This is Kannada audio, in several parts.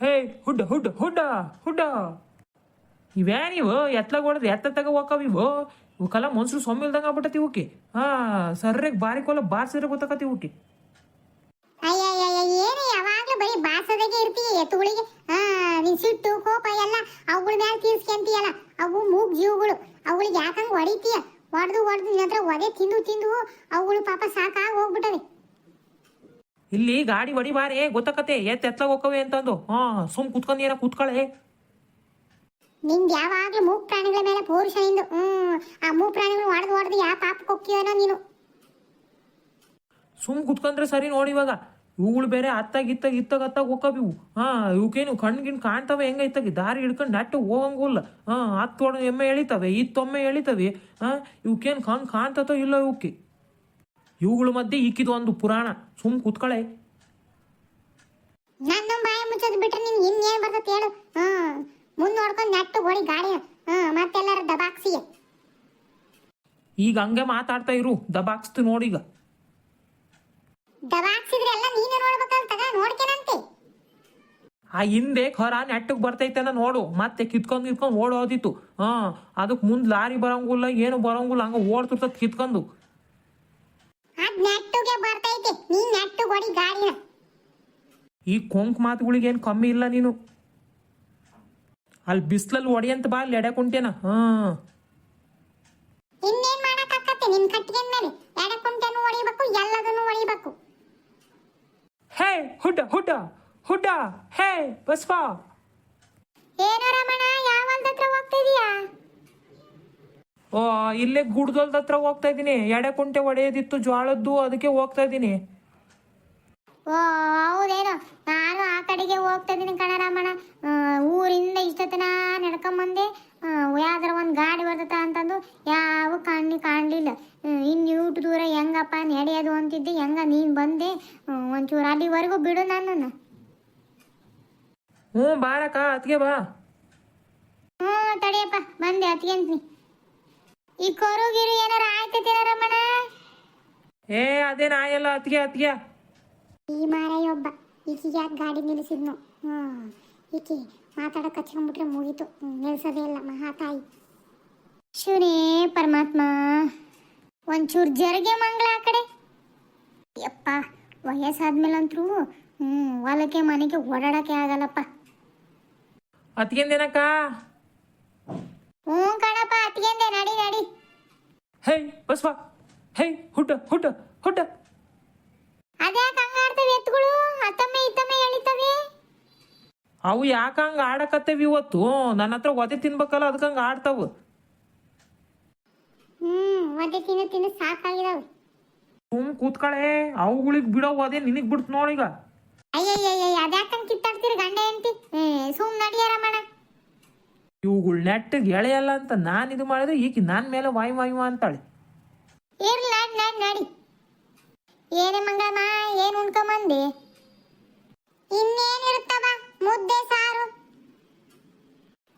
ಹೇ ಹುಡ್ ಹುಡ್ಡ ಹುಡ್ಡ ಹುಡ್ಡ. ಇವೇನಿವು ಎತ್ಲಾಗ ಹೊಡೆದು ಎತ್ತ ತಗ ಹೋಗವ್ ಇವು? ಇವಕ್ಕೆಲ್ಲ ಮನ್ಸರು ಸೊಮ್ಮಿಲ್ದಂಗ ಆಗ್ಬಿಟ್ಟತಿ ಇವಕ್ಕೆ ಹಾ ಸರ್ರಿಗೆ ಬಾರಿ ಕೊಲ್ಲ ಬಾರ್ಸಿದ್ರೆ ಗೊತ್ತಾಕತಿ ಇವಕ್ಕೆ ಏನು ಯಾವಾಗ್ಲೂ ಬರೀ ಬಾಸದಾಗೆ ಇರ್ತೀಯ ಎತ್ತುಗಳಿಗೆ? ನಿನ್ ಸಿಟ್ಟು, ಕೋಪ ಎಲ್ಲ ಅವುಗಳ ಮೇಲೆ ತೀರ್ಸ್ಕೊಂತೀಯಲ್ಲ, ಅವು ಮೂಗ್ ಜೀವಗಳು. ಅವುಗಳಿಗೆ ಯಾಕಂಗ್ ಹೊಡಿತೀಯ? ಹೊಡೆದು ಹೊಡೆದು ನಿನ್ನ ಹತ್ರ ಒದೆ ತಿಂದು ತಿಂದು ಅವುಗಳು ಪಾಪ ಸಾಕಾಗಿ ಹೋಗ್ಬಿಟ್ಟವೆ. ಇಲ್ಲಿ ಗಾಡಿ ಹೊಡಿ ಗೊತ್ತಕತೆ ಗೊತ್ತಾಕತೆ ಎತ್ ಎತ್ಲಾಗ ಹೋಗವೆ ಅಂತಂದು. ಹಾ ಸುಮ್ ಕುತ್ಕೊಂಡ್ ಕುತ್ಕೊಳ್ಳೆ ಕುತ್ಕಳೆ. ನಿಂಗೆ ಯಾವಾಗ್ಲೂ ಮೂಕ್ ಪ್ರಾಣಿಗಳ ಮೇಲೆ ಹ್ಮ್ ಆ ಮೂಕ್ ಪ್ರಾಣಿಗಳು ಹೊಡೆದು ಹೊಡೆದು ಯಾವ ಪಾಪಕ್ಕೆ ಹೋಗ್ತೀಯನೋ ನೀನು. ಸುಮ್ ಕುತ್ಕೊಂಡ್ರೆ ಸರಿ ನೋಡಿ ಇವಾಗ. ಇವುಗಳು ಬೇರೆ ಅತ್ತಾಗ ಇತ್ತಾಗ ಇತ್ತಾಗ ಅತ್ತಾಗ ಹೋಗವ್ ಇವು. ಹಾ ಇವಕ್ಕೇನು ಕಣ್ಣು ಗಿಣ್ಣು ಕಾಣ್ತಾವೆ ಹೆಂಗ ಇತ್ತಾಗ? ದಾರಿ ಹಿಡ್ಕೊಂಡು ನಟ್ಟು ಹೋಗಂಗಿಲ್ಲ ಹಾ ಹತ್ತು ಹೊಡೆದು ಎಮ್ಮೆ ಎಳಿತವೆ ಇತ್ತೊಮ್ಮೆ ಎಳಿತವೆ. ಹಾ ಇವಕ್ಕೇನು ಕಣ್ ಕಾಣ್ತತೋ ಇಲ್ಲ ಇವಕ್ಕೆ ಇವುಗಳ ಮಧ್ಯೆ ಇಕ್ಕಿದ ಒಂದು ಪುರಾಣ. ಸುಮ್ ಕುತ್ಕಳೆ. ನನ್ನ ಬಾಯ ಮುಚ್ಚದ್ ಬಿಟ್ರೆ ನಿನ್ ಇನ್ನೇನ್ ಬರ್ತೈತೆ ಹೇಳು. ಹ್ಮ್. ಮುಂದ್ ನೋಡ್ಕೊಂಡು ನೆಟ್ಟು ಹೊಡಿ ಗಾಡಿ. ಹ್ಮ್ ಮತ್ತೆಲ್ಲರ ದಬಾಕ್ಸಿಯ ಈಗ ಹಂಗೆ ಮಾತಾಡ್ತಾ ಇರು. ದಬಾಕ್ಸ್ತು ನೋಡೀಗ. ದಬಾಕ್ಸಿದ್ರೆ ಎಲ್ಲ ನೀನೇ ನೋಡ್ಬೇಕಂತ ನೋಡ್ಕೇನಂತೆ? ಆ ಹಿಂದೆ ಖರ ನೆಟ್ಟಗ್ ಬರ್ತೈತೆ ಅಂತ ನೋಡು. ಮತ್ತೆ ಕಿತ್ಕೊಂಡು ಕಿತ್ಕೊಂಡು ಓಡೋದಿತ್ತು. ಹಾ ಅದಕ್ಕೆ ಮುಂದೆ ಲಾರಿ ಬರಂಗಿಲ್ಲ ಏನು ಬರಂಗಿಲ್ಲ ಹಂಗ ಓಡ್ತಿರ್ತದ ಕಿತ್ಕೊಂಡು. ಬರ್ತೈತಿ ನೀನ್ ನೆಟ್ಟು ಗಾಡಿನ. ಈ ಕೊಂಕ್ ಮಾತುಗಳಿಗೆ ಏನು ಕಮ್ಮಿ ಇಲ್ಲ ನೀನು. ಅಲ್ಲಿ ಬಿಸ್ಲಲ್ಲಿ ಒಡೆಯಂತ ಬಾ ಅಲ್ಲಿ ಎಡೆ ಕುಂಟೇನ ಹಾ. ಇನ್ನೇನ್ ಮಾಡಕ್ಕಾಕತ್ತೆ? ನಿನ್ ಕಟ್ಟಿಗೆ ಮೇಲೆ ಎಡಕುಂಟೆನು ಹೊಡಿಬೇಕು ಎಲ್ಲದನ್ನು ಹೊಡಿಬೇಕು. ಹೇ ಹುಡ್ಡ ಹುಡ್ಡ ಹುಡ್ಡ ಹೇ ಬಸ್ವಾ. ಏನೋ ರಮಣ ಯಾವ ಹತ್ರ ಹೋಗ್ತಾ ಇದೀಯಾ ಓ ಇಲ್ಲೇ ಗುಡ್ದೊಲ್ದ ಹತ್ರ ಹೋಗ್ತಾ ಇದ್ದೀನಿ. ಎಡೆ ಕುಂಟೆ ಹೊಡೆಯೋದಿತ್ತು ಜ್ವಾಳದ್ದು ಅದಕ್ಕೆ ಹೋಗ್ತಾ ಇದ್ದೀನಿ. ಓ ಹೌದೇನೋ? ನಾನು ಆ ಕಡೆಗೆ ಹೋಗ್ತಾ ಇದೀನಿ ಕಣ ರಾಮಣ್ಣ. ಊರಿಂದ ಇಷ್ಟತನ ನಡ್ಕೊಂಬಂದೆ ಯಾವ್ದಾರ ಒಂದು ಗಾಡಿ ಬರ್ತತ ಅಂತಂದು ಯಾವ ಕಾಣ್ನಿ ಕಾಣಲಿಲ್ಲ. ಇನ್ನು ಊಟ ದೂರ ಹೆಂಗಪ್ಪ ನಡೆಯೋದು ಅಂತಿದ್ದೆ ಹೆಂಗ ನೀನು ಬಂದೆ? ಒಂಚೂರು ಅಲ್ಲಿವರೆಗೂ ಬಿಡು ನನ್ನನ್ನು. ಹ್ಞೂ ಬಾರಕ್ಕ ಅದಕ್ಕೆ ಬಾ. ಹ್ಞೂ ತಡಿಯಪ್ಪ ಬಂದೆ ಅತ್ಗೆಂತ್ನಿ ಈ ಕೊರುಗಿರು ಏನಾರ ಆಯ್ತೈತೇನ ರಮಣ? ಏ ಅದೇನಾಯಲ್ಲ ಆಯಲ್ಲ ಅತ್ಗೆ ಅತ್ಗೆ ಈ ಮಾರಾಯೊಬ್ಬ ಈಕಿಗೆ ಯಾಕೆ ಗಾಡಿ ನಿಲ್ಲಿಸಿದ್ನು? ಹ್ಞೂ. ಈಕಿ ಮಾತಾಡಕ್ಕೆ ಹಚ್ಕೊಂಡ್ಬಿಟ್ರೆ ಮುಗೀತು. ನಿಲ್ಸೋದೇ ಇಲ್ಲ ಮಹಾತಾಯಿ ಶಿವನೇ ಪರಮಾತ್ಮ. ಒಂಚೂರು ಜರಿಗೆ ಮಂಗಳ ಆ ಕಡೆ. ಯಪ್ಪ ವಯಸ್ಸಾದ್ಮೇಲಂತರೂ ಹ್ಞೂ ಹೊಲಕ್ಕೆ ಮನೆಗೆ ಓಡಾಡಕ್ಕೆ ಆಗಲ್ಲಪ್ಪ. ಅತ್ಗೆಂದೇನಕ್ಕ ಹ್ಞೂ ಕಣಪ್ಪ ಅತ್ತಿಗೆಂದೆ ನಡಿ ನಡಿ. ಹೇ ಬಸ್ವ. ಹೇ ಹುಡ್ಡ ಹುಡ್ಡ ಹುಡ್ಡ ಅದ್ಯಾಕೆ ಹಂಗಾಡ್ತವೆ ಎತ್ತುಗಳು ಅತ್ತಮ್ಮೆ ಇತ್ತಮ್ಮೆ ಎಳಿತವೆ? ಅವು ಯಾಕ ಹಂಗೆ ಆಡಕತ್ತೇವಿ ಇವತ್ತು? ನನ್ನ ಹತ್ರ ಒದೆ ತಿನ್ಬೇಕಲ್ಲ ಅದಕ್ಕೆ ಹಂಗೆ ಆಡ್ತಾವು. ಹ್ಮ್ ಒದ್ದೆ ತಿನ್ನು ತಿನ್ನು ಸಾಕಾಗಿದಾವೆ. ಸುಮ್ ಕೂತ್ಕಳೆ ಅವುಗಳಿಗೆ ಬಿಡೋ ಒದೆ ನಿನಗ್ ಬಿಡ್ತು ನೋಡೀಗ ಅಯ್ಯಯ್ಯಯ್ಯ ಅದ್ಯಾಕಂಗ್ ಕಿತ್ತಾಡ್ತೀರಿ ಗಂಡ ಹೆಂಡತಿ? ಸುಮ್ ನಡಿಯಾರ ರಮಣ ಇವುಗಳು ನೆಟ್ಟಿಗೆ ಎಳೆಯಲ್ಲ ಅಂತ ನಾನು ಇದು ಮಾಡಿದ್ರೆ ಈಕಿ ನನ್ನ ಮೇಲೆ ವಾಯು ವಾಯು ಅಂತಾಳೆ. ಇರ್ಲಿ, ನಾಡಿ, ನಡಿ ನಡಿ. ಏನೇ ಮಂಗಮ್ಮ ಏನ್ ಉಣ್ಕೊಂಬಂದೆ? ಇನ್ನೇನಿರುತ್ತವ? ಮುದ್ದೆ, ಸಾರು.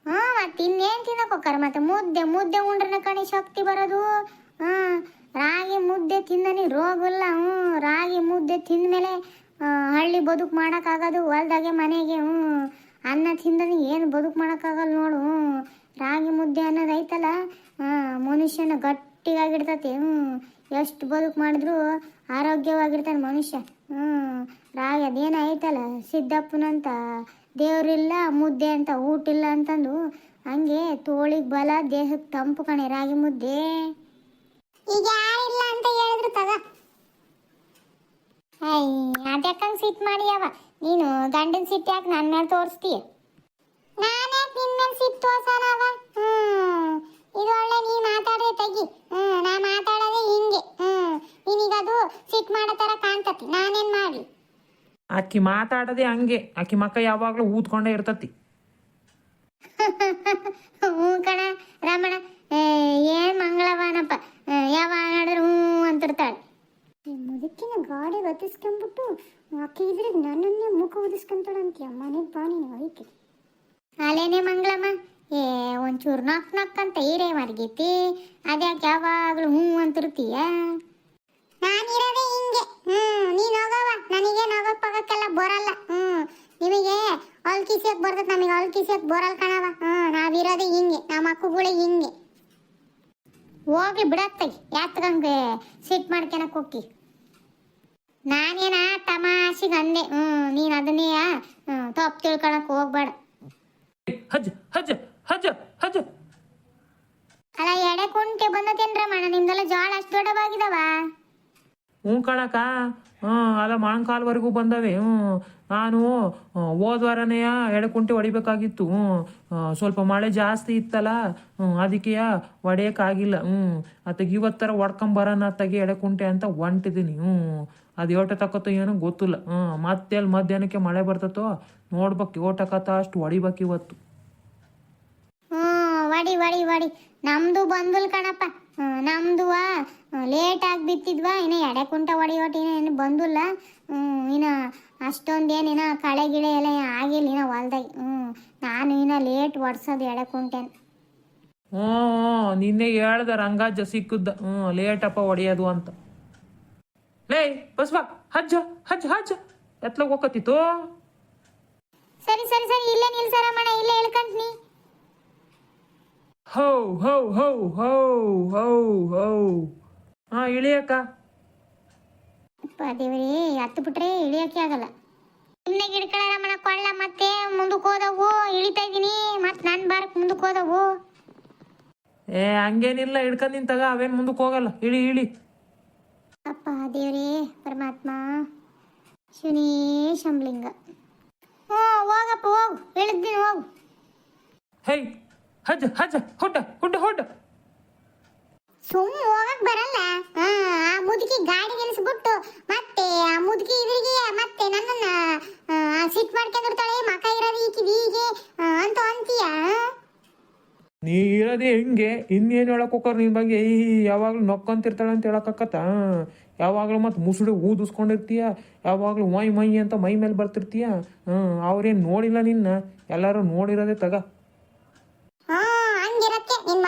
ಹ್ಞೂ ಮತ್ತೆ ಇನ್ನೇನ್ ತಿನ್ನಕ್ ಹೋಗ್ತಾರ ಮತ್ತೆ ಮುದ್ದೆ ಮುದ್ದೆ ಉಂಡ್ರನ ಕಣಿ ಶಕ್ತಿ ಬರೋದು. ಹ್ಞೂ ರಾಗಿ ಮುದ್ದೆ ತಿಂದನಿ ರೋಗ ಇಲ್ಲ. ಹ್ಞೂ ರಾಗಿ ಮುದ್ದೆ ತಿಂದ ಮೇಲೆ ಹಳ್ಳಿ ಬದುಕು ಮಾಡೋಕ್ಕಾಗೋದು ಹೊಲ್ದಾಗೆ ಮನೆಗೆ ಹ್ಞೂ ಅನ್ನ ತಿಂದ್ರೆ ಏನು ಬದುಕು ಮಾಡೋಕ್ಕಾಗಲ್ಲ ನೋಡು. ರಾಗಿ ಮುದ್ದೆ ಅನ್ನೋದು ಐತಲ್ಲ? ಮನುಷ್ಯನ ಗಟ್ಟಿಯಾಗಿಡ್ತತಿ ಹ್ಞೂ ಎಷ್ಟು ಬದುಕು ಮಾಡಿದ್ರು ಆರೋಗ್ಯವಾಗಿರ್ತಾನೆ ಮನುಷ್ಯ. ಹ್ಞೂ ರಾಗಿ ಅದೇನು ಐತಲ್ಲ? ಸಿದ್ದಪ್ಪನಂತ, ದೇವರಿಲ್ಲ, ಮುದ್ದೆ ಅಂತ ಊಟ ಇಲ್ಲ ಅಂತಂದು. ಹಂಗೆ ತೋಳಿಗೆ ಬಲ ದೇಹಕ್ಕೆ ತಂಪು ಕಣೆ ರಾಗಿ ಮುದ್ದೆ. ಈಗ ಯಾರಿಲ್ಲ ಅಂತ ಹೇಳಿದ್ರು ತಗ. ಅದಕ್ಕಂಗೆ ಸಿಟ್ ಮಾಡಿಯವ? ನೀನು ಗಂಡನ ಸಿಟ್ಟು ಯಾಕೆ ನನ್ನ ಮೇಲೆ ತೋರಿಸ್ತೀಯ? ನಾನೇ ನಿನ್ನ ಮೇಲೆ ಸಿಟ್ಟು ತೋರ್ಸೋಣವ ಹ್ಮ್. ಇದು ಒಳ್ಳೆ ನೀ ಮಾತಾಡ್ರೆ ತೆಗಿ. ಹ್ಮ್ ನಾ ಮಾತಾಡೋದೇ ಹಿಂಗೆ. ಹ್ಮ್. ನಿನಗದು ಸಿಟ್ ಮಾಡೋ ಥರ ಕಾಣ್ತತಿ. ನಾನೇನ್ ಮಾಡ್ಲಿ? ಆಕಿ ಮಾತಾಡದೆ ಹಂಗೆ. ಅಕ್ಕಿ ಮಕ್ಕ ಯಾವಾಗಲೂ ಊದ್ಕೊಂಡೇ ಇರ್ತತಿ. ಹ್ಞೂ ಕಣ ರಮಣ. ಏ, ಏನ್ ಮಂಗಳವಾನಪ್ಪ. ಯಾವ ನೋಡಿದ್ರೆ ಹ್ಞೂ ಅಂತಿರ್ತಾಳೆ. ಮುದುಕಿನ ಗಾಡಿ ಇದ್ರೆ ನನ್ನನ್ನೇ ಮುಖ ಉದಿಸ್ಕೊಂತಾಳಂತೀಯ ಮನೆಗೆ ಬಾ ನೀನು ಅದಕ್ಕೆ ಅಲೇನೆ ಮಂಗಳಮ್ಮ ಏ ಒಂಚೂರು ನಕ್ ನಕ್ ಅಂತ ಈರೇ ಮರ್ಗೈತಿ ಅದ್ಯಾಕೆ ಯಾವಾಗಲೂ ಹ್ಞೂ ಅಂತಿರ್ತೀಯ? ನಾನಿರೋದೇ ಹಿಂಗೆ ಹ್ಮ್ ನೀನ್ ಹೋಗವ ನನಗೆ ಹೋಗಕ್ ಹೋಗಕ್ಕೆಲ್ಲ ಬರಲ್ಲ ಹ್ಮ್ ನಿಮಗೆ ಹೊಲ್ಕಿ ಕಿಸಿಯಕ್ ಬರ್ತದ ನಮಗೆ ಹೊಲ್ ಕಿಸಿಯಕ್ ಬರಲ್ ಕಣವ ಹ್ಮ್ ನಾವಿರೋದೇ ಹಿಂಗೆ ನಮ್ಮ ಅಕ್ಕುಗಳೇ ಹಿಂಗೆ. ಹೋಗ್ಲಿ ಬಿಡತ್ತೈ ಯಾತ್ಕಂಗೆ ಸಿಟ್ ಮಾಡ್ಕೊಳಕ್ ಹೋಗಿ ನಾನೇನ ತಮಾಷೆಗೆ ಅಂದೆ. ಹ್ಮ್ ನೀನ್ ಅದನ್ನೇ ತಪ್ಪು ತಿಳ್ಕೊಳಕ್ ಹೋಗ್ಬೇಡ. ಹಜ್ ಹಜ್ ಹಜ್ ಹಜ್. ಅಲ್ಲ ಎಡೆ ಕುಂಟೆ ಬಂದತೇನ್ರಮ್ಮಣ್ಣ ನಿಮ್ದೆಲ್ಲ ಜೋಳ ಅಷ್ಟು ದೊಡ್ಡವಾಗಿದಾವ ಹ್ಞೂ ಕಳಕ ಹ್ಞೂ ಅಲ್ಲ ಮೊಣಕಾಲ್ವರೆಗೂ ಬಂದವೆ. ಹ್ಞೂ ನಾನು ಹೋದ ವಾರನೇ ಎಡಕುಂಟೆ ಹೊಡಿಬೇಕಾಗಿತ್ತು. ಸ್ವಲ್ಪ ಮಳೆ ಜಾಸ್ತಿ ಇತ್ತಲ್ಲ ಅದಕ್ಕೆ ಹೊಡೆಯೋಕ್ಕಾಗಿಲ್ಲ ಹ್ಞೂ ಅತ್ತಾಗ ಇವತ್ತರ ಹೊಡ್ಕೊಂಬರೋಣ ಅತ್ತಾಗೆ ಎಡಕುಂಟೆ ಅಂತ ಹೊಂಟಿದ್ದೀನಿ ಹ್ಞೂ ಅದು ಯೋಟ ತಕ್ಕತ್ತೋ ಏನೋ ಗೊತ್ತಿಲ್ಲ. ಹ್ಞೂ ಮತ್ತೆ ಅಲ್ಲಿ ಮಧ್ಯಾಹ್ನಕ್ಕೆ ಮಳೆ ಬರ್ತತೋ ನೋಡ್ಬೇಕು ಯೋಟಕತ್ತ ಅಷ್ಟು ಹೊಡಿಬೇಕು ಇವತ್ತು. ವಡಿ ವಡಿ ವಡಿ ನಮ್ದು ಬಂದುಲ್ ಕಣಪ್ಪ. ನಮ್ದು ಲೇಟ್ ಆಗಿ ಬಿತ್ತಿದ್ವಾ, ಇನ್ನ ಎಡೆ ಕುಂಟ ಇನ್ನ ಏನು ಬಂದಿಲ್ಲ. ಹ್ಮ್, ಇನ್ನ ಅಷ್ಟೊಂದೇನು ಇನ್ನ ಕಳೆ ಗಿಳೆ ಎಲ್ಲ ಆಗಿಲ್ಲ ಇನ್ನ ಹೊಲ್ದಾಗ. ಹ್ಞೂ ನಾನು ಇನ್ನ ಲೇಟ್ ಒಡ್ಸೋದು ಎಡೆ ಕುಂಟೆನ್ ಹ್ಞೂ ನಿನ್ನೆ ಹೇಳ್ದ ರಂಗಾಜ ಸಿಕ್ಕುದ್ದ. ಹ್ಞೂ ಲೇಟಪ್ಪ ಹೊಡೆಯೋದು ಅಂತ. ಲೇ ಬಸ್ವಾ ಹಜ್ಜ ಹಜ್ಜ ಹಜ್ಜ. ಎತ್ಲಾಗ ಹೋಗತ್ತಿತ್ತು ಸರಿ ಸರಿ ಸರಿ ಇಲ್ಲೇ ನಿಲ್ಸರಮ್ಮಣ ಇಲ್ಲೇ ಹೇಳ್ಕಂತೀನಿ ಹೌ ಹೌ ಹೌ ಹೌ ಹೌ ಹೌ. ಹಾಂ ಇಳಿಯಕ್ಕ ದೇವ್ರಿ ಹತ್ತು ಬಿಟ್ರೆ ಇಳಿಯೋಕೆ ಆಗಲ್ಲ. ಸುಮ್ಮನೆ ಗಿಡ್ಕೊಳ್ಳರಮ್ಮಣ ಕೊಳ್ಳ ಮತ್ತೆ ಮುಂದಕ್ಕೆ ಹೋದವು ಇಳಿತಾ ಇದ್ದೀನಿ ಮತ್ತೆ ನನ್ನ ಬಾರಕ್ ಮುಂದಕ್ಕೆ ಹೋದವು. ಏ ಹಂಗೇನಿಲ್ಲ ಹಿಡ್ಕೊಂಡ್ ನಿಂತಾಗ ಅವೇನ್ ಮುಂದಕ್ಕೆ ಹೋಗಲ್ಲ. ಇಳಿ ಇಳಿ. ಅಪ್ಪ ದೇವರೇ ಪರಮಾತ್ಮ ಶಿವನೇ ಶಂಬ್ಲಿಂಗ. ಹ್ಞೂ ಹೋಗಪ್ಪ ಹೋಗು ಇಳಿದ್ದೀನಿ ಹೋಗು. ಹೇಯ್ ಹಜ್ಜ ಹಜ್ಜ ಹುಡ್ಡ ಹುಡ್ಡ ಹುಡ್ಡ ಸುಮ್ಮ ಹೋಗಕ್ ಬರಲ್ಲ. ಆ ಮುದುಕಿ ಗಾಡಿ ನಿಲ್ಸ್ಬಿಟ್ಟು ಮತ್ತೆ ಆ ಮುದುಕಿ ಇದ್ರಿಗೆ ಮತ್ತೆ ನನ್ನನ್ನ ಸಿಟ್ ಮಾಡ್ಕೊಂಡಿರ್ತಾಳೆ ಮಕ ಇರೋದು ಈಕಿದು ಹೀಗೆ ಅಂತ ಅಂತೀಯ? ನೀ ಇರೋದೇ ಹೆಂಗೆ? ಇನ್ನೇನು ಹೇಳಕ್ ಹೋಗ್ರ ನಿನ್ ಬಗ್ಗೆ ಈ ಯಾವಾಗ್ಲೂ ನೊಕ್ಕಂತಿರ್ತಾಳೆ ಅಂತ ಹೇಳಕ್ಕತ್ತ ಯಾವಾಗ್ಲೂ ಮತ್ತೆ ಮುಸುಡಿ ಊದಿಸ್ಕೊಂಡಿರ್ತೀಯ? ಯಾವಾಗ್ಲೂ ಮೈ ಮೈ ಅಂತ ಮೈ ಮೇಲೆ ಬರ್ತಿರ್ತೀಯ? ಹ್ಮ್ ಅವ್ರೇನ್ ನೋಡಿಲ್ಲ ನಿನ್ನ? ಎಲ್ಲಾರು ನೋಡಿರೋದೇ ತಗ. ಹಾ ಹಂಗಿರತ್ತೆ. ನಿನ್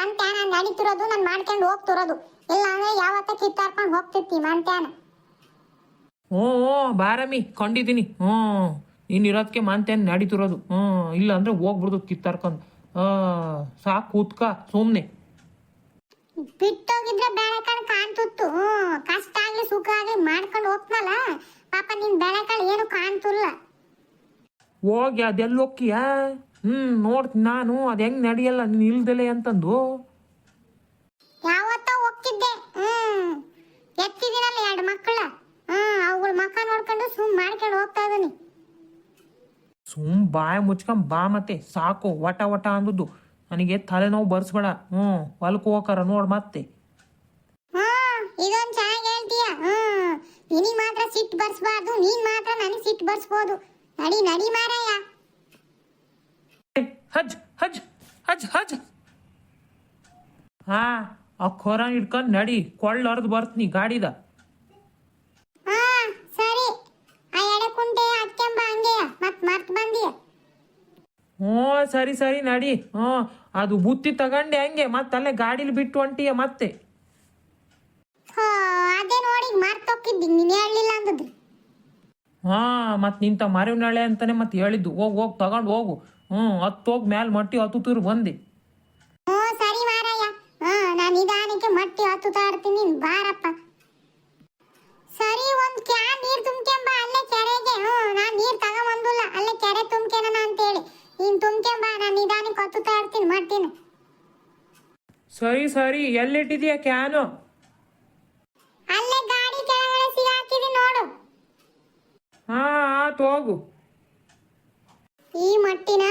ನಡೀತಿರೋದು ನಾನು ಮಾಡ್ಕೊಂಡು ಹೋಗ್ತಿರೋದು. ಇಲ್ಲ ಅಂದ್ರೆ ಯಾವತ್ತ ಕಿತ್ತಾಡ್ಕೊಂಡು ಹೋಗ್ತಿರ್ತಿ ಮಾಂತ್ಯಾನ. ಹ್ಞೂ ಬಾರಮಿ ಬಾರಮ್ಮಿ ಕಂಡಿದ್ದೀನಿ. ಹ್ಞೂ ನೀನು ಇರೋದಕ್ಕೆ ಮಾಂತೇನು ನಡೀತಿರೋದು. ಹ್ಞೂ ಇಲ್ಲ ಅಂದ್ರೆ ಹೋಗ್ಬಿಡ್ದು ಕಿತ್ತಾರ್ಕೊಂಡು ಹಾಂ ಸಾಕು ಕೂತ್ಕ ಸುಮ್ಮನೆ ಬಿಟ್ಟೋಗಿದ್ರೆ ಬೆಳೆಕಾಳು ಕಾಣ್ತಿತ್ತು ಹ್ಮ್ ಕಷ್ಟ ಆಗ್ಲಿ ಸುಖ ಆಗ್ಲಿ ಮಾಡ್ಕೊಂಡು ಹೋಗ್ತನಲ್ಲ ಪಾಪ ನಿನ್ ಬೆಳೆಕಾಳು ಏನು ಕಾಣ್ತಿಲ್ಲ. ಹೋಗಿ ಅದೆಲ್ಲ ಹೋಗ್ತೀಯಾ ಹ್ಞೂ ನೋಡ್ತೀನಿ ನಾನು. ಅದು ಹೆಂಗ್ ನಡೆಯಲ್ಲ ನೀನು ಇಲ್ದಲೆ ಅಂತಂದು. ಯಾವತ್ತ ಹೋಗ್ತಿದ್ದೆ. ಹ್ಮ್. ಎತ್ತಿದಿನಲ್ಲ ಎರಡು ಮಕ್ಕಳ. ಹ್ಮ್ ಅವುಗಳ ಮಕ್ಕ ನೋಡ್ಕೊಂಡು ಸುಮ್ ಮಾಡ್ಕೊಂಡು ಹೋಗ್ತಾ ಇದೀನಿ ಸುಮ್ ಬಾಯ ಮುಚ್ಕೊಂಡ್ ಬಾ ಮತ್ತೆ. ಸಾಕು ವಟ ವಟ ಅಂದದ್ದು. ನನಗೆ ತಲೆನೋವು ಬರ್ಸ್ಬೇಡ. ಹ್ಞೂ ಹೊಲಕ್ಕೆ ಹೋಗಾರ ನೋಡ್ ಮತ್ತೆ. ಹ್ಮ್ ಇದೊಂದ್ ಚೆನ್ನಾಗಿ ಹೇಳ್ತೀಯ. ಹ್ಮ್ ನಿನಗ್ ಮಾತ್ರ ಸಿಟ್ಟು ಬರ್ಸ್ಬಾರ್ದು ನೀನ್ ಮಾತ್ರ ನನಗ್ ಸಿಟ್ಟು ಬರ್ಸ್ಬೋದು. ನಡಿ ನಡಿ ಮಾರಾಯ. ಹಜ್ ಹಜ್ ಹಜ್ ಹಜ್. ಹಾ. ಆ ಖೊರ ಹಿಡ್ಕೊಂಡು ನಡಿ ಕೊಳ್ಳ ಹರ್ದು ಬರ್ತೀನಿ ಗಾಡಿದ. ಹಾ ಸರಿ. ಆ ಎಡೆ ಕುಂಟೆ ಅಟ್ಕೆಂಬ ಹಂಗೆಯ ಮತ್ ಮರ್ತ್ ಬಂದಿಯ ಹ್ಞೂ ಸರಿ ಸರಿ ನಡಿ. ಹ್ಞೂ ಅದು ಬುತ್ತಿ ತಗೊಂಡೆ ಹಂಗೆ ಮತ್ತೆ ಅಲ್ಲೇ ಗಾಡೀಲಿ ಬಿಟ್ಟು ಹೊಂಟಿಯ ಮತ್ತೆ. ಹೋ ಅದೇ ನೋಡಿ ಮರ್ತೋಗಿದ್ದಿ ನೀನ್ ಹಾ ಮತ್ತೆ ನಿಂತ ಮರಿವಿನಳೆ ಅಂತಾನೆ ಮತ್ತೆ ಹೇಳಿದ್ದು. ಹೋಗ್ ಹೋಗ್ ತಗೊಂಡು ಹೋಗು. ಹ್ಞೂ ಹತ್ತು ಹೋಗಿ ಮ್ಯಾಲ ಮಟ್ಟಿ ಹತ್ತು ಬಂದೆ. ಹ್ಞೂ ಸರಿ ಮಾರಾಯ ಹಾ ನಾನು ನಿಧಾನಕ್ಕೆ ಹತ್ತುತ್ತಾ ಬಾರಪ್ಪ. ಸರಿ ಒಂದ್ ಕ್ಯಾನ್ ನೀರ್ ತುಂಬ್ಕೆಂಬ ಅಲ್ಲೇ ಕೆರೆಗೆ. ಹ್ಮ್ ನಾನ್ ನೀರ್ ತಗೊಂಬಂದಿಲ್ಲ ಅಲ್ಲೇ ಕೆರೆ ತುಂಬ್ಕೆನ ಅಂತೇಳಿ. ನೀನ್ ತುಂಬ್ಕೆಂಬ ನಾನು ನಿಧಾನಕ್ಕೆ ಹತ್ತುತ್ತಾ ಇರ್ತೀನಿ ಮಾಡ್ತೀನಿ. ಸರಿ ಸರಿ ಎಲ್ಲಿಟ್ಟಿದ್ಯಾ ಕ್ಯಾನು? ಅಲ್ಲೇ ಗಾಡಿ ಕೆಳಗಡೆ ಸಿಗಾಕಿದಿ ನೋಡು. ಹಾ ಆತು ಹೋಗು. ಈ ಮಟ್ಟಿನ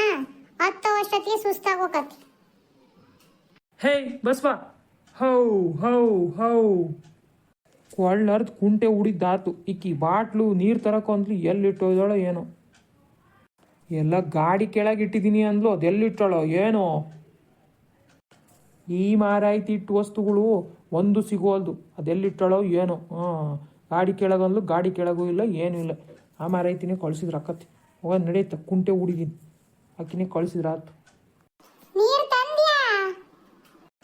ಹತ್ತು ವರ್ಷಕ್ಕೆ ಸುಸ್ತಾಗೋಕತ್ತಿ ಹೇ ಬಸ್ವಾ ಹೌ ಹೌ ಹೌ. ಕೊಳ್ಳರ್ದು ಕುಂಟೆ ಉಡಿದಾತು ಇಕ್ಕಿ ಬಾಟ್ಲು ನೀರು ತರಕೊಂದ್ಲು. ಎಲ್ಲಿಟ್ಟೋದಳೋ ಏನೋ. ಎಲ್ಲ ಗಾಡಿ ಕೆಳಗೆ ಇಟ್ಟಿದ್ದೀನಿ ಅಂದ್ಲು. ಅದೆಲ್ಲಿಟ್ಟಳೋ ಏನೋ. ಈ ಮಾರಾಯ್ತಿ ಇಟ್ಟು ವಸ್ತುಗಳು ಒಂದು ಸಿಗೋಲ್ದು. ಅದೆಲ್ಲಿಟ್ಟಳೋ ಏನೋ. ಹಾಂ, ಗಾಡಿ ಕೆಳಗಂದ್ಲು, ಗಾಡಿ ಕೆಳಗೂ ಇಲ್ಲ, ಏನೂ ಇಲ್ಲ. ಆ ಮಾರಾಯ್ತಿನೇ ಕಳ್ಸಿದ್ರ ಅಕ್ಕತ್ತಿ ಹೋಗ ನಡೆಯುತ್ತೆ ಕುಂಟೆ ಹುಡುಗಿನ ಅಕ್ಕಿನೇ ಕಳ್ಸಿದ್ರಾತು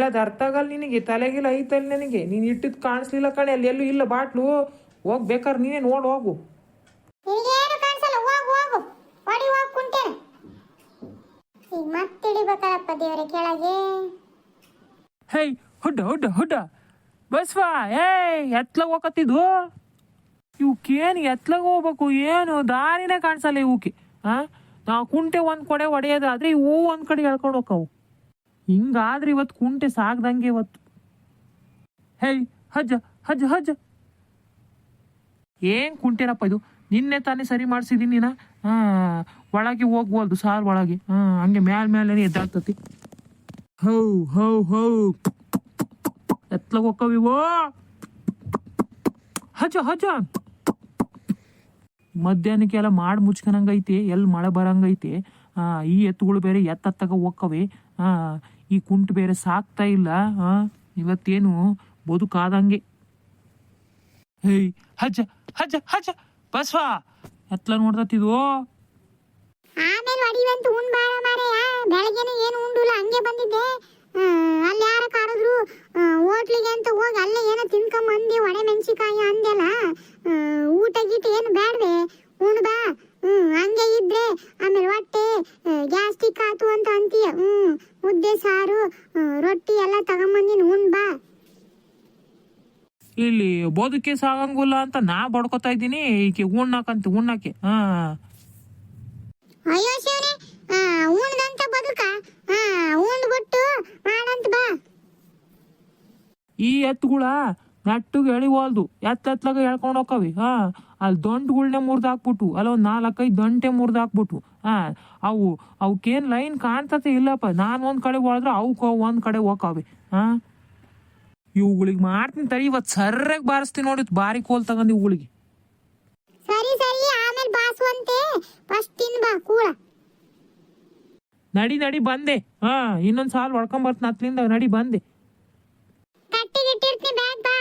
ಹೇಳೋದು ಅರ್ಥ ಆಗಲ್ಲ ನಿನಗೆ ತಲೆಗಿಲ್ಲ ಐತಲ್ಲಿ ನನಗೆ. ನೀನು ಇಟ್ಟಿದ್ದು ಕಾಣಿಸ್ಲಿಲ್ಲ ಕಣೆ ಅಲ್ಲಿ ಎಲ್ಲೂ ಇಲ್ಲ ಬಾಟ್ಲು. ಹೋಗ್ ಬೇಕಾದ್ರೆ ನೀನೇ ನೋಡಿ ಹೋಗು. ನಿನಗೇನು ಕಾಣಿಸಲ್ಲ ಹೋಗು ಹೋಗು. ಹೊಡಿ ಹೋಗ್ ಕುಂಟೇನೆ ಈಗ ಮತ್ತೆ ಇಳಿಬೇಕಲ್ಲಪ್ಪ ದೇವ್ರೆ ಕೆಳಗೆ. ಹೇ ಹುಡ್ಡ ಹುಡ್ಡ ಹುಡ್ಡ. ಬಸ್ವಾ ಏಯ್ ಎತ್ಲಾಗ ಹೋಗತ್ತಿದ್ವು ಇವಕ್ಕೇನು ಎತ್ಲಾಗ ಹೋಗ್ಬೇಕು? ಏನು ದಾರಿನೇ ಕಾಣಿಸಲ್ಲ ಇವಕ್ಕೆ ಆ? ನಾವು ಕುಂಟೆ ಒಂದು ಕಡೆ ಹೊಡೆಯೋದಾದ್ರೆ ಇವು ಒಂದು ಕಡೆ ಎಳ್ಕೊಂಡು ಹೋಕ್ಕವು ಹಿಂಗಾದ್ರೆ ಇವತ್ತು ಕುಂಟೆ ಸಾಗ್ದಂಗೆ ಇವತ್ತು. ಹೇಯ್ ಹಜ್ಜ ಹಜ್ಜ ಹಜ್ಜ. ಏನ್ ಕುಂಟೆನಪ್ಪ ಇದು? ನಿನ್ನೆ ತಾನೇ ಸರಿ ಮಾಡಿಸಿದೀನಿ ಹಾ ಒಳಗೆ ಹೋಗ್ವಲ್ದು ಸಾರ್ ಒಳಗೆ. ಹಾ ಹಂಗೆ ಮ್ಯಾಲ ಮ್ಯಾಲೇನೆ ಎದ್ದಾಡ್ತತಿ. ಹೌ ಹೌ ಹೌ. ಎತ್ಲಾಗ ಹಜ್ಜ ಹಜ ಹಜ ಮಧ್ಯಾಹ್ನಕ್ಕೆಲ್ಲ ಮಾಡಿ ಮುಚ್ಕೊನಂಗೈತಿ ಎಲ್ಲಿ ಮಳೆ ಬರಂಗೈತಿ. ಈ ಎತ್ತುಗಳು ಬೇರೆ ಎತ್ತತ್ತಾಗ ಆ, ಈ ಕುಂಟು ಬೇರೆ ಸಾಕ್ತಾ ಇಲ್ಲ ಆ, ಇವತ್ತೇನು ಬದುಕಾದಂಗೆ. ಹೇಯ್ ಹಜ್ಜ ಹಜ್ಜ ಹಜ್ಜ ಬಸ್ವಾ ಎತ್ಲ ನೋಡ್ದತ್ತಿದ್ವು ಆಮೇಲೆ ಬಾರ ಮಾರೆಯ ಬೆಳಗ್ಗೆನೆ ಏನು ಉಂಡುಲ್ಲ ಹಂಗೆ ಬಂದಿದ್ದೆ ಹ್ಮ್, ಅಲ್ಲಿ ಯಾರ ಕರೆದ್ರು ಹೋಟ್ಲಿಗೆ ಅಂತ ಹೋಗಿ ಅಲ್ಲೇ ಏನೋ ತಿನ್ಕೊಂಬಂದಿ ಒಡೆ ಮೆಣಸಿಕಾಯಿ ಅಂದೆಲ್ಲ ಹ್ಮ್, ಊಟ ಗೀಟ ಏನು ಬೇಡವೆ ಉಣ್ ಬಾ ಹ್ಮ್ ಹಂಗೆ ಇದ್ರೆ ಆಮೇಲೆ ಹೊಟ್ಟೆ ಗ್ಯಾಸ್ಟಿಕ್ ಆತು ಅಂತ ಅಂತೀಯ ಹ್ಮ್ ಮುದ್ದೆ ಸಾರು ಹ್ಮ್, ರೊಟ್ಟಿ ಎಲ್ಲ ತಗೊಂಬಂದಿನ ಉಣ್ ಬಾ ಇಲ್ಲಿ ಬದುಕೆ ಸಾಗಂಗಿಲ್ಲ ಅಂತ ನಾ ಬಡ್ಕೊತಾ ಇದ್ದೀನಿ. ಈಕೆ ಉಣ್ಣಾಕಂತ ಉಣ್ಣಾಕೆ. ಹಾ. ಅಯ್ಯೋ ಶಿವನೇ ಉಣ್ಣದಂತ ಬದುಕ? ಉಂಡ್ಬಿಟ್ಟು ಮಾಡಂತ ಬಾ. ಈ ಎತ್ತುಗಳ ನೆಟ್ಟಿಗೆ ಎಳಿವಲ್ದು. ಎತ್ತ ಎತ್ಲಾಗ ಎಳ್ಕೊಂಡು ಹೋಗವಿ ಹಾ. ಅಲ್ಲಿ ದಂಟುಗಳ್ನೆ ಮುರ್ದು ಹಾಕ್ಬಿಟ್ಟು ಅಲ್ಲ ಒಂದು ನಾಲ್ಕೈದು ದಂಟೆ ಮುರ್ದು ಹಾಂ. ಅವು ಅವಕ್ಕೇನು ಲೈನ್ ಕಾಣ್ತತೆ ಇಲ್ಲಪ್ಪ. ನಾನು ಒಂದು ಕಡೆ ಹೋದ್ರೆ ಅವಕ್ಕೆ ಒಂದು ಕಡೆ ಹೋಕ್ಕವೆ ಹಾ. ಇವುಗಳಿಗೆ ಮಾಡ್ತೀನಿ ತಡಿ ಇವತ್ತು ಸರ್ರಾಗಿ ಬಾರಿಸ್ತೀನಿ ನೋಡಿ ಬಾರಿ ಕೋಲ್ ತಗೊಂಡು ಇವುಗಳಿಗೆ ಸರಿ ಸರಿ ಆಮೇಲೆ ಬಾಸುವಂತೆ ಫಸ್ಟ್ ತಿನ್ ಬಾ ಕೂಳ. ನಡಿ ನಡಿ ಬಂದೆ. ಹಾ ಇನ್ನೊಂದು ಸಾಲ ಹೊಡ್ಕೊಂಬರ್ತೀನಿ ಅತ್ಲಿಂದ ನಡಿ ಬಂದೆ. ಕಟ್ಟಿಗಿಟ್ಟಿರ್ತೀನಿ ಬ್ಯಾಗ್ ಬಾ.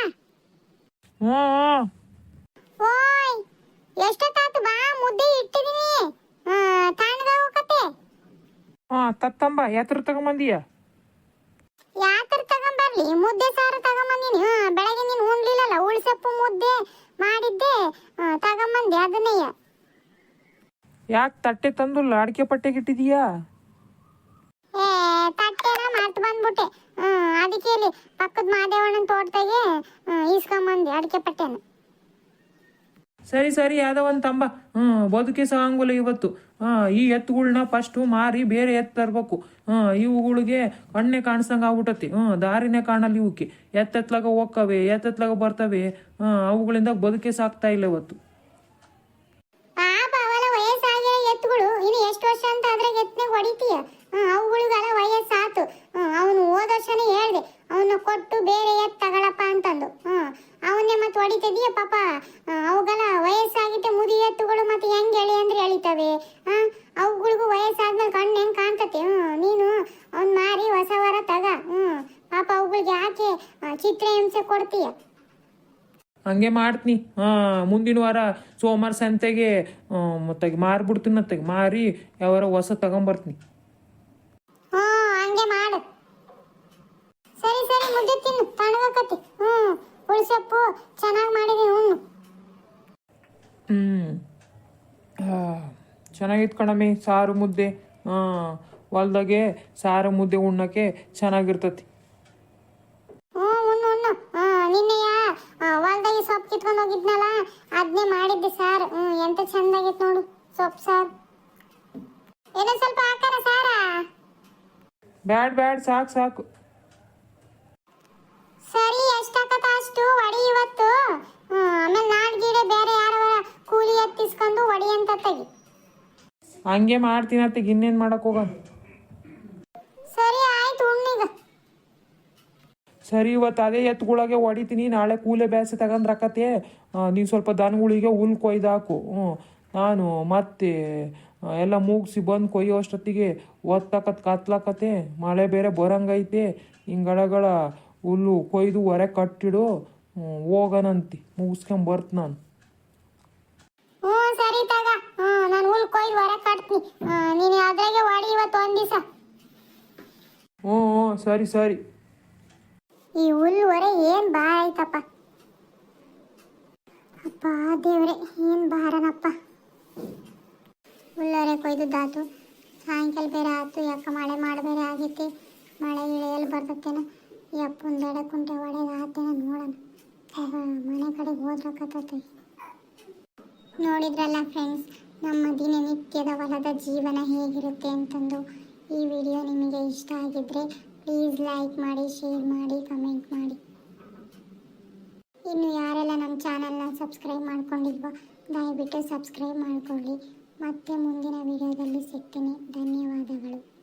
ಹ್ಞೂ ಹ್ಞೂ ಓಯ್ ಎಷ್ಟೊತ್ತಾತು ಬಾ ಮುದ್ದೆ ಇಟ್ಟಿದೀನಿ. ತಣ್ಣಗ ಹೋಗತ್ತೆ ಹಾಂ ತತ್ತಂಬ ಎತ್ತರ ತಗೊಂಬಂದೀಯ? ತಗೊಂಬರ್ಲಿ ಮುದ್ದೆ ಸಾರು ತಗೊಂಬಂದಿನಿ ಹಾ ಬೆಳಗ್ಗೆ ನೀನು ಉಣ್ಲಿಲ್ಲಲ್ಲ ಉಳ್ಸಪ್ಪು ಮುದ್ದೆ ಮಾಡಿದ್ದೆ. ತಗೊಂಬಂದೆ ಅದನ್ನೇ. ಯಾಕೆ ತಟ್ಟೆ ತಂದು ಅಡಿಕೆ ಪಟ್ಟೆ ಇಟ್ಟಿದೀಯಾ ಏ ತಟ್ಟೆನ ಮರ್ತ್ ಬಂದ್ಬಿಟ್ಟೆ. ಹ್ಮ್ ಅದಕ್ಕೆ ಇಲ್ಲಿ ಪಕ್ಕದ ಮಾದೇವಣ್ಣನ ತೋಟದಾಗೆ ಈಸ್ಕೊಂಬಂದೆ ಅಡಿಕೆ ಪಟ್ಟೆನ. ಸರಿ ಸರಿ ಯಾವುದೋ ಒಂದು ತಂಬ. ಹ್ಞೂ ಬದುಕಿ ಇವತ್ತು. ಹಾಂ, ಈ ಎತ್ತುಗಳನ್ನ ಫಸ್ಟು ಮಾರಿ ಬೇರೆ ಎತ್ತು ತರಬೇಕು. ಹಾಂ, ಇವುಗಳಿಗೆ ಕಣ್ಣೆ ಕಾಣಿಸಂಗೆ ಆಗ್ಬಿಟ್ಟತಿ ಹ್ಞೂ ದಾರಿನೇ ಕಾಣಲ್ಲ ಇವಕ್ಕೆ ಎತ್ತೆತ್ಲಾಗ ಹೋಗ್ಕವೆ ಎತ್ತೆತ್ಲಾಗ ಬರ್ತವೆ. ಹಾಂ, ಅವುಗಳಿಂದ ಬದುಕಿ ಸಾಕ್ತಾ ಇಲ್ಲ ಇವತ್ತು ಪಾಪ ಅವೆಲ್ಲ ವಯಸ್ಸಾಗಿರೋ ಎತ್ತುಗಳು ಇನ್ನು ಎಷ್ಟು ವರ್ಷ ಅಂತ ಅದ್ರಾಗ ಎತ್ತನೆ ಹೊಡಿತೀಯ ಹ್ಮ್, ಅವುಗಳಿಗೆಲ್ಲ ವಯಸ್ಸಾತು ಅವನು ಹೋದ ವರ್ಷನೇ ಹೇಳ್ದೆ ಅವನ್ನ ಕೊಟ್ಟು ಬೇರೆ ಎತ್ತು ತಗೊಳಪ್ಪ ಅಂತಂದು ಹ್ಮ್ ಅವನ್ನೇ ಮತ್ತೆ ಹೊಡಿತಿದೀಯ ಪಾಪ ಆ, ಅವುಗೆಲ್ಲ ವಯಸ್ಸಾಗಿತ್ತೆ ಮುದಿ ಎತ್ತುಗಳು ಮತ್ತೆ ಹೆಂಗ್ ಎಳಿ ಅಂದ್ರೆ ಎಳಿತವೆ ಹಾ ಅವುಗಳಿಗೂ ವಯಸ್ಸಾದ್ಮೇಲೆ ಕಣ್ಣು ಹೆಂಗ್ ಕಾಣ್ತತೆ ಹ್ಮ್ ನೀನು ಅವ್ನ್ ಮಾರಿ ಹೊಸ ವರ ತಗ ಹ್ಮ್ ಪಾಪ ಅವುಗಳಿಗೆ ಯಾಕೆ ಆ, ಚಿತ್ರಹಿಂಸೆ ಕೊಡ್ತೀಯ ಹಂಗೆ ಮಾಡ್ತೀನಿ. ಹಾ ಮುಂದಿನ ವಾರ ಸೋಮವಾರ ಸಂತೆಗೆ ಮತ್ತೆ ಮಾರ್ಬಿಡ್ತೀನತ್ತಾಗ ಮಾರಿ ಯಾವಾರ ಹೊಸ ತಗೊಂಬರ್ತೀನಿ. ಹ್ಮ್ ಹಂಗೆ ಮಾಡು. ಸರಿ ಸರಿ ಮುದ್ದೆ ತಿನ್ನು ತಣ್ಣಗಕತಿ ಹ್ಮ್ ಉಳ್ಸಪ್ಪು ಚೆನ್ನಾಗಿ ಮಾಡಿದೀನಿ ಉಣ್ಣು. ಹ್ಞೂ ಚೆನ್ನಾಗಿತ್ತು ಕಣಮ್ಮಿ ಸಾರು ಮುದ್ದೆ. ಹಾಂ ಹೊಲ್ದಾಗೆ ಸಾರು ಮುದ್ದೆ ಉಣ್ಣಕ್ಕೆ ಚೆನ್ನಾಗಿರ್ತತಿ ಹ್ಮ್ ಉಣ್ಣು ಉಣ್ಣು ಹ್ಮ್ ನಿನ್ನೆಯ ಹೊಲ್ದಾಗೆ ಸೊಪ್ಪು ಕಿತ್ಕೊಂಡು ಹೋಗಿದ್ನಲ್ಲ ಅದನ್ನೇ ಮಾಡಿದ್ದೆ ಸಾರು ಹ್ಮ್ ಎಂತ ಚಂದಾಗಿತ್ತು ನೋಡು ಸೊಪ್ಪು ಸಾರು ಏನೋ ಸ್ವಲ್ಪ ಹಾಕೋಣ ಸಾರ ಬ್ಯಾಡ್ ಬ್ಯಾಡ್ ಸಾಕು ಸಾಕು. ಸರಿ ಎಷ್ಟಾಗತ್ತ ಅಷ್ಟು? ಒಡಿ ಇವತ್ತು. ಆಮೇಲೆ ನಾಡ್ಗೀಡೆ ಬೇರೆ ಯಾರವರ ಕೂಲಿ ಎತ್ತಿಸ್ಕೊಂಡು ಒಡಿ ಅಂತ ತೆಗಿ. ಹಂಗೆ ಮಾಡ್ತೀನಿ ಅತ್ತಿಗೆ ಇನ್ನೇನು ಮಾಡಕ್ ಹೋಗ ಸರಿ ಆಯ್ತು ಉಣ್ಣೀಗ. ಸರಿ ಇವತ್ತು ಅದೇ ಎತ್ತುಗಳಿಗೆ ಹೊಡಿತೀನಿ ನಾಳೆ ಕೂಲೆ ಬ್ಯಾಸೆ ತಗೊಂಡ್ರಕತ್ತೆ ನೀನು ಸ್ವಲ್ಪ ದನಗಳಿಗೆ ಹುಲ್ ಕೊಯ್ದು ಹಾಕು. ಹ್ಞೂ ನಾನು ಮತ್ತೆ ಎಲ್ಲ ಮುಗಿಸಿ ಬಂದು ಕೊಯ್ಯೋ ಅಷ್ಟೊತ್ತಿಗೆ ಒತ್ತಾಕತ್ ಕತ್ಲಾಕತೆ ಮಳೆ ಬೇರೆ ಬರಂಗೈತೆ ಹಿಂಗಳಗಳ ಹುಲ್ಲು ಕೊಯ್ದು ಹೊರೆ ಕಟ್ಟಿಡು ಹೋಗನಂತಿ ಮುಗಿಸ್ಕೊಂಬರ್ತ ನಾನು. ಹ್ಞೂ ಸರಿ ತಗ. ನಾನು ಹುಲ್ ಕೊಯ್ದು ಹೊರ ಕಟ್ತೀನಿ ನೀನು ಅದ್ರಾಗೆ ಹೊಡಿ ಇವತ್ತು ಒಂದು ದಿವಸ. ಹ್ಞೂ ಹ್ಞೂ ಸರಿ ಸರಿ. ಈ ಹುಲ್ಲು ಹೊರೆ ಏನು ಭಾರ ಆಯ್ತಪ್ಪ ಅಪ್ಪ ದೇವ್ರೆ ಏನ್ ಭಾರನಪ್ಪ. ಹುಲ್ಲೊರೆ ಕೊಯ್ದುದ್ದಾತು ಸಾಯಂಕಾಲ ಬೇರೆ ಆಯ್ತು ಯಾಕ ಮಳೆ ಮಾಡಬೇರೆ ಬೇರೆ ಆಗೈತೆ? ಮಳೆ ಇಳಿಯಲ್ಲಿ ಬರ್ತೇನ ಈ ಅಪ್ಪನ ದಡ ಕುಂಟೆ ಒಡೆದು ಆತೇನ ನೋಡೋಣ. ಮನೆ ಕಡೆ ಹೋದ್ರಕತ್ತೈತಿ ನೋಡಿದ್ರಲ್ಲ ಫ್ರೆಂಡ್ಸ್ ನಮ್ಮ ದಿನನಿತ್ಯದ ಹೊಲದ ಜೀವನ ಹೇಗಿರುತ್ತೆ ಅಂತಂದು ಈ ವಿಡಿಯೋ ನಿಮಗೆ ಇಷ್ಟ ಆಗಿದ್ರೆ ಪ್ಲೀಸ್ ಲೈಕ್ ಮಾಡಿ ಶೇರ್ ಮಾಡಿ ಕಮೆಂಟ್ ಮಾಡಿ. ಇನ್ನು ಯಾರೆಲ್ಲ ನಮ್ಮ ಚಾನಲ್ನ ಸಬ್ಸ್ಕ್ರೈಬ್ ಮಾಡ್ಕೊಂಡಿಲ್ವೋ ದಯವಿಟ್ಟು ಸಬ್ಸ್ಕ್ರೈಬ್ ಮಾಡ್ಕೊಳ್ಳಿ. ಮತ್ತೆ ಮುಂದಿನ ವಿಡಿಯೋದಲ್ಲಿ ಸಿಗ್ತೀನಿ. ಧನ್ಯವಾದಗಳು.